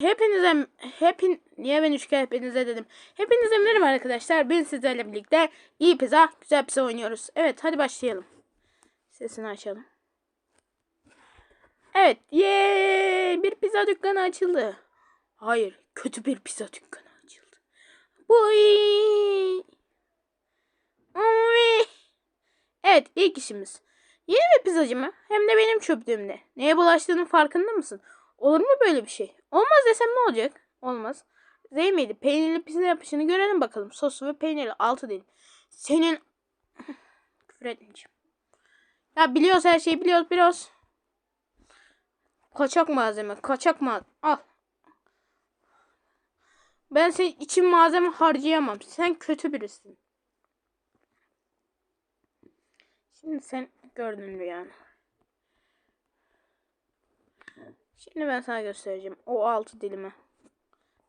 Hepinize hepin niye ben üç kere hepinize dedim. Hepinize merhaba arkadaşlar. Ben sizlerle birlikte iyi pizza, güzel pizza oynuyoruz. Evet, hadi başlayalım. Sesini açalım. Evet, ye bir pizza dükkanı açıldı. Hayır, kötü bir pizza dükkanı açıldı. Uy. Evet, ilk işimiz. Yeni bir pizzacı mı? Hem de benim çöplüğümde. Neye bulaştığının farkında mısın? Olur mu böyle bir şey? Olmaz desem ne olacak? Olmaz. Zeymiydi. Peynirli pizza yapışını görelim bakalım. Soslu ve peynirli. Altı değil. Senin... Küfür etmeyeceğim. Ya biliyoruz her şeyi biliyoruz biliyoruz. Kaçak malzeme. Kaçak malzeme. Al. Ben senin için malzeme harcayamam. Sen kötü birisin. Şimdi sen gördün rüyanı. Şimdi ben sana göstereceğim. O altı dilimi.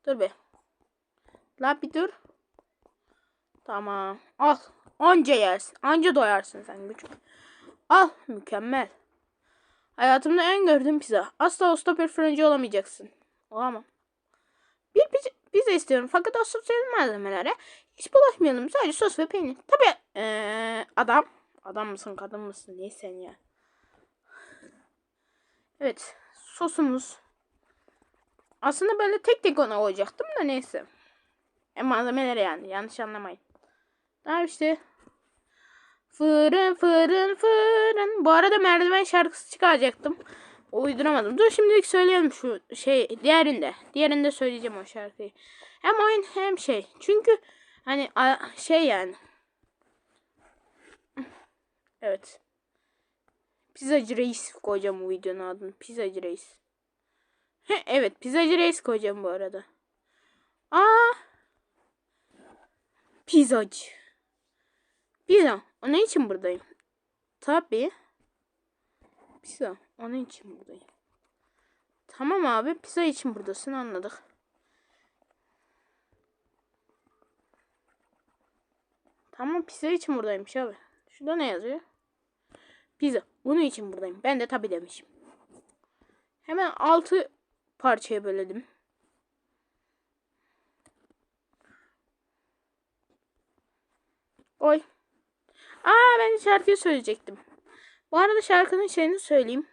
Dur be. La bir dur. Tamam. Al. Anca yersin. Anca doyarsın sen küçük. Al. Mükemmel. Hayatımda en gördüğüm pizza. Asla bir fırıncı olamayacaksın. Olamam. Bir pizza, pizza istiyorum fakat o sosyal malzemelere hiç bulaşmayalım. Sadece sos ve peynir. Tabii ee, adam. Adam mısın kadın mısın neysen ya. Evet sosumuz. Aslında böyle tek tek ona koyacaktım da neyse. E, malzemeleri yani yanlış anlamayın. Daha işte fırın fırın fırın. Bu arada merdiven şarkısı çıkaracaktım. Uyduramadım. Dur şimdilik söyleyelim şu şey diğerinde. Diğerinde söyleyeceğim o şarkıyı. Hem oyun hem şey. Çünkü hani şey yani. Evet. Pizzacı Reis koyacağım bu videonun adını. Pizzacı Reis. He, evet Pizzacı Reis koyacağım bu arada. Aa. Pizzacı. Pizza. Onun için buradayım. Tabii. Pizza. Onun için buradayım. Tamam abi. Pizza için buradasın anladık. Tamam pizza için buradaymış abi. Şurada ne yazıyor? Pizza. Bunun için buradayım. Ben de tabi demişim. Hemen altı parçaya böledim. Oy. Aa ben şarkıyı söyleyecektim. Bu arada şarkının şeyini söyleyeyim.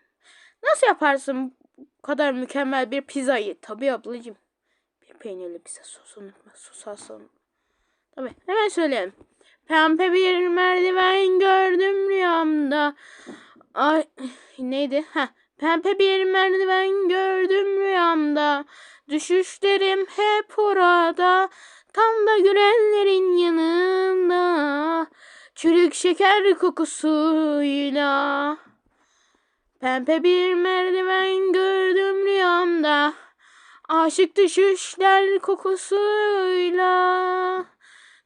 Nasıl yaparsın bu kadar mükemmel bir pizzayı? Tabi ablacığım. Bir peynirli pizza sosu unutma. Sos alsın. Tabi hemen söyleyelim. Pembe bir merdiven gördüm rüyamda. Ay neydi? Ha. Pembe bir merdiven gördüm rüyamda. Düşüşlerim hep orada. Tam da gülenlerin yanında. Çürük şeker kokusuyla. Pembe bir merdiven gördüm rüyamda. Aşık düşüşler kokusuyla.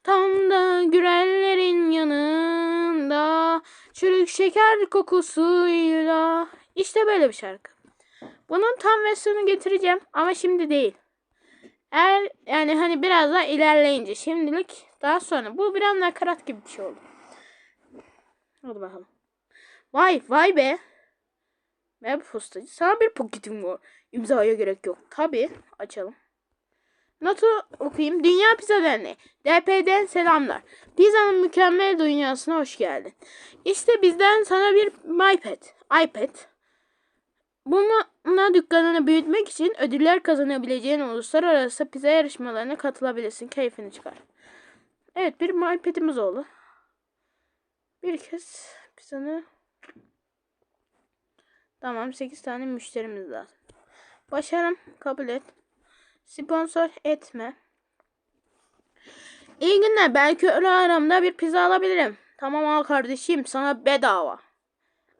Tam da gürellerin yanında çürük şeker kokusuyla. İşte böyle bir şarkı. Bunun tam versiyonu getireceğim ama şimdi değil. Eğer yani hani biraz daha ilerleyince şimdilik daha sonra. Bu biraz nakarat gibi bir şey oldu. Hadi bakalım. Vay vay be. Merhaba postacı. Sana bir paketim var. İmzaya gerek yok. Tabi açalım. Notu okuyayım. Dünya Pizza Derneği. DP'den selamlar. Pizzanın mükemmel dünyasına hoş geldin. İşte bizden sana bir iPad. iPad. Bununla dükkanını büyütmek için ödüller kazanabileceğin uluslararası pizza yarışmalarına katılabilirsin. Keyfini çıkar. Evet bir iPad'imiz oldu. Bir kez pizzanı Tamam 8 tane müşterimiz lazım. Başarım kabul et. Sponsor etme. İyi günler. Belki öğle aramda bir pizza alabilirim. Tamam al kardeşim. Sana bedava.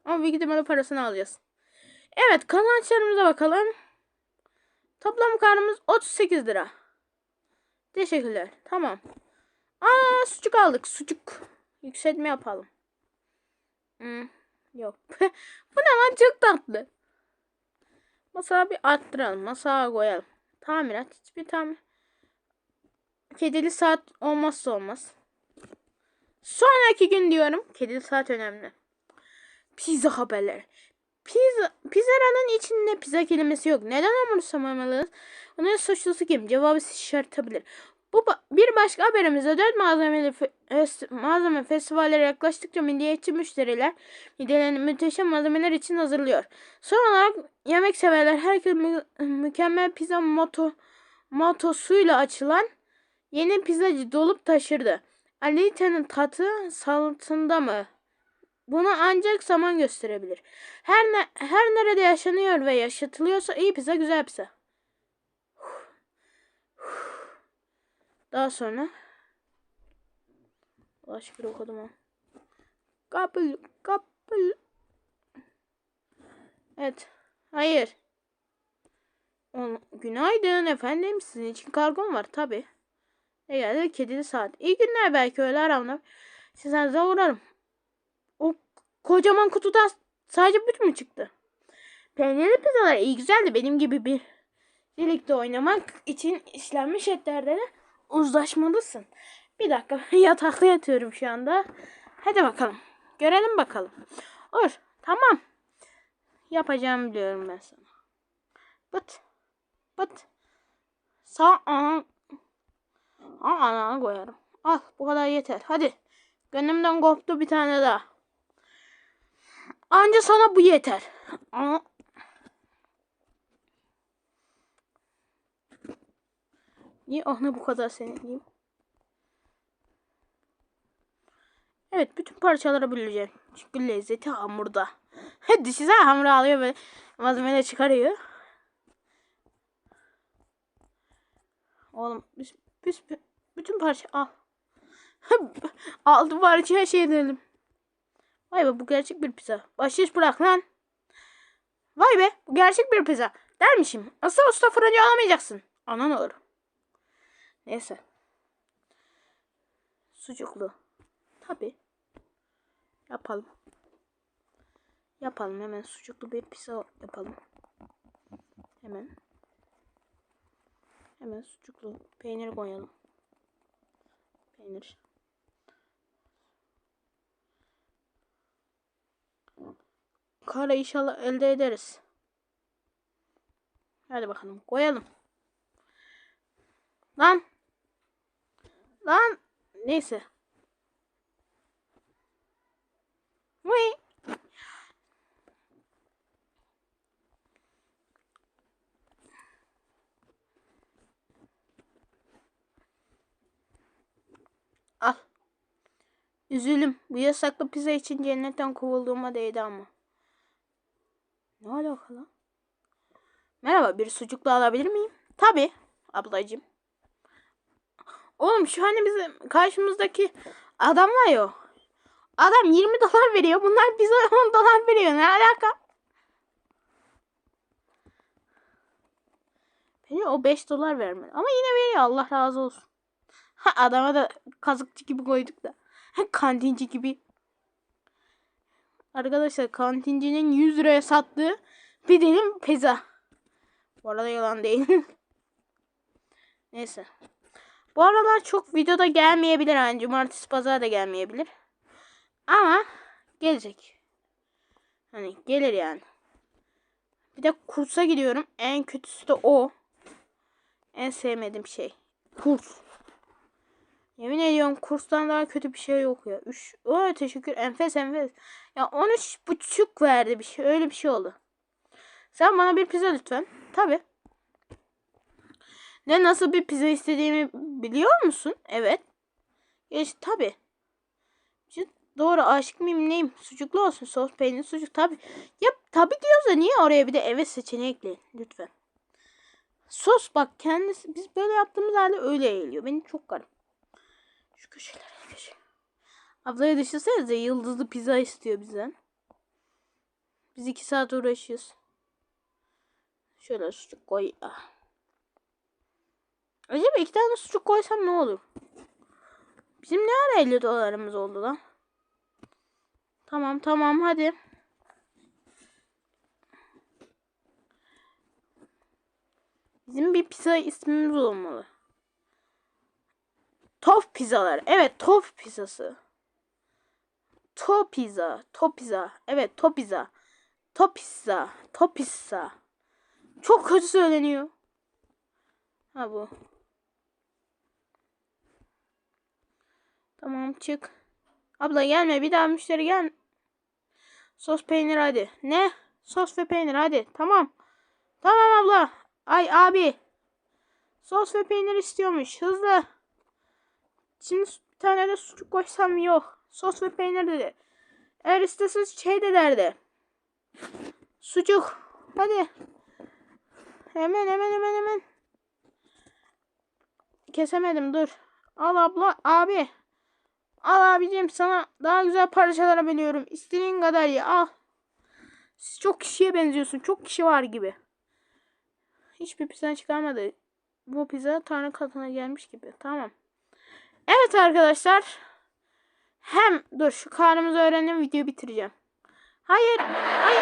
Ama büyük ihtimalle parasını alacağız. Evet kazançlarımıza bakalım. Toplam karımız 38 lira. Teşekkürler. Tamam. Aa sucuk aldık. Sucuk. Yükseltme yapalım. Hmm, yok. Bu ne lan çok tatlı. Masaya bir arttıralım. Masaya koyalım. Tamirat. Hiçbir tamir. Kedili saat olmazsa olmaz. Sonraki gün diyorum. Kedili saat önemli. Pizza haberleri. Pizza, pizzanın içinde pizza kelimesi yok. Neden umursamamalıyız? Bunun suçlusu kim? Cevabı siz şaşırtabilir. Bu bir başka haberimizde dört malzemeli malzeme festivallere yaklaştıkça milliyetçi müşteriler midelerini müthişem malzemeler için hazırlıyor. Son olarak yemek severler herkes mü- mükemmel pizza moto motosuyla açılan yeni pizzacı dolup taşırdı. Alite'nin tatı saltında mı? Bunu ancak zaman gösterebilir. Her ne, her nerede yaşanıyor ve yaşatılıyorsa iyi pizza güzel pizza. Daha sonra Başka bir okudum ha. Kapıl, kapıl. Evet. Hayır. Ol- Günaydın efendim. Sizin için kargom var tabi. Ne geldi? Kedili saat. İyi günler belki öyle aramda. Sizden uğrarım. O kocaman kutuda sadece büt mü çıktı? Peynirli pizzalar iyi güzeldi. Benim gibi bir birlikte oynamak için işlenmiş etlerle de uzlaşmalısın. Bir dakika yatakta yatıyorum şu anda. Hadi bakalım. Görelim bakalım. Olur. Tamam. Yapacağımı biliyorum ben sana. Bıt. Bıt. Sağ ana. Aa, koyarım. Al bu kadar yeter. Hadi. Gönlümden koptu bir tane daha. Anca sana bu yeter. Aa. Niye ahna bu kadar seninleyim? Evet bütün parçaları böleceğim. Çünkü lezzeti hamurda. Düşünsene hamuru alıyor ve malzemeleri çıkarıyor. Oğlum biz, biz bütün parça al. Aldım parça her şeyi dedim. Vay be bu gerçek bir pizza. Başış bırak lan. Vay be bu gerçek bir pizza. Dermişim. Asıl usta fırıncı olamayacaksın. Anan olur. Neyse. Sucuklu. Tabi. Yapalım. Yapalım hemen sucuklu bir pizza yapalım. Hemen. Hemen sucuklu peynir koyalım. Peynir. Kara inşallah elde ederiz. Hadi bakalım koyalım. Lan. Lan. Neyse. Vay. Al. Üzülüm. Bu yasaklı pizza için cennetten kovulduğuma değdi ama. Ne alaka lan? Merhaba bir sucuklu alabilir miyim? Tabi ablacığım. Oğlum şu hani bizim karşımızdaki adam var ya. Adam 20 dolar veriyor. Bunlar bize 10 dolar veriyor. Ne alaka? Beni o 5 dolar vermedi. Ama yine veriyor. Allah razı olsun. Ha, adama da kazıkçı gibi koyduk da. Kantinci gibi. Arkadaşlar kantincinin 100 liraya sattığı bir dilim pizza. Bu arada yalan değil. Neyse. Bu aralar çok videoda gelmeyebilir. Yani cumartesi pazar da gelmeyebilir. Ama gelecek. Hani gelir yani. Bir de kursa gidiyorum. En kötüsü de o. En sevmediğim şey. Kurs. Yemin ediyorum kurstan daha kötü bir şey yok ya. Üç, o teşekkür enfes enfes. Ya 13 buçuk verdi bir şey. Öyle bir şey oldu. Sen bana bir pizza lütfen. Tabi. Ne nasıl bir pizza istediğimi biliyor musun? Evet. Geç tabi. Doğru aşık mıyım neyim? Sucuklu olsun sos peynir sucuk tabi. Ya tabi diyorsa niye oraya bir de evet seçeneği ekleyin lütfen. Sos bak kendisi biz böyle yaptığımız halde öyle eğiliyor. Beni çok garip. Şu köşelere köşe. Ablaya düşünsenize yıldızlı pizza istiyor bizden. Biz iki saat uğraşıyoruz. Şöyle sucuk koy. Ah. Acaba iki tane sucuk koysam ne olur? Bizim ne ara 50 dolarımız oldu lan? Tamam tamam hadi. Bizim bir pizza ismimiz olmalı. Tof pizzalar. Evet tof pizzası. To pizza. To pizza. Evet to pizza. Top pizza. Top pizza. Çok kötü söyleniyor. Ha bu. Tamam çık. Abla gelme bir daha müşteri gel. Sos peynir hadi. Ne? Sos ve peynir hadi. Tamam. Tamam abla. Ay abi. Sos ve peynir istiyormuş. Hızlı. Şimdi bir tane de sucuk koysam yok. Sos ve peynir dedi. Eğer isteseniz şey de derdi. Sucuk. Hadi. Hemen hemen hemen hemen. Kesemedim dur. Al abla abi. Al abicim sana daha güzel parçalara bölüyorum. İstediğin kadar ye al. Siz çok kişiye benziyorsun. Çok kişi var gibi. Hiçbir pizza çıkarmadı. Bu pizza tanrı katına gelmiş gibi. Tamam. Evet arkadaşlar. Hem dur şu karnımızı öğrendim videoyu bitireceğim. Hayır. Hayır.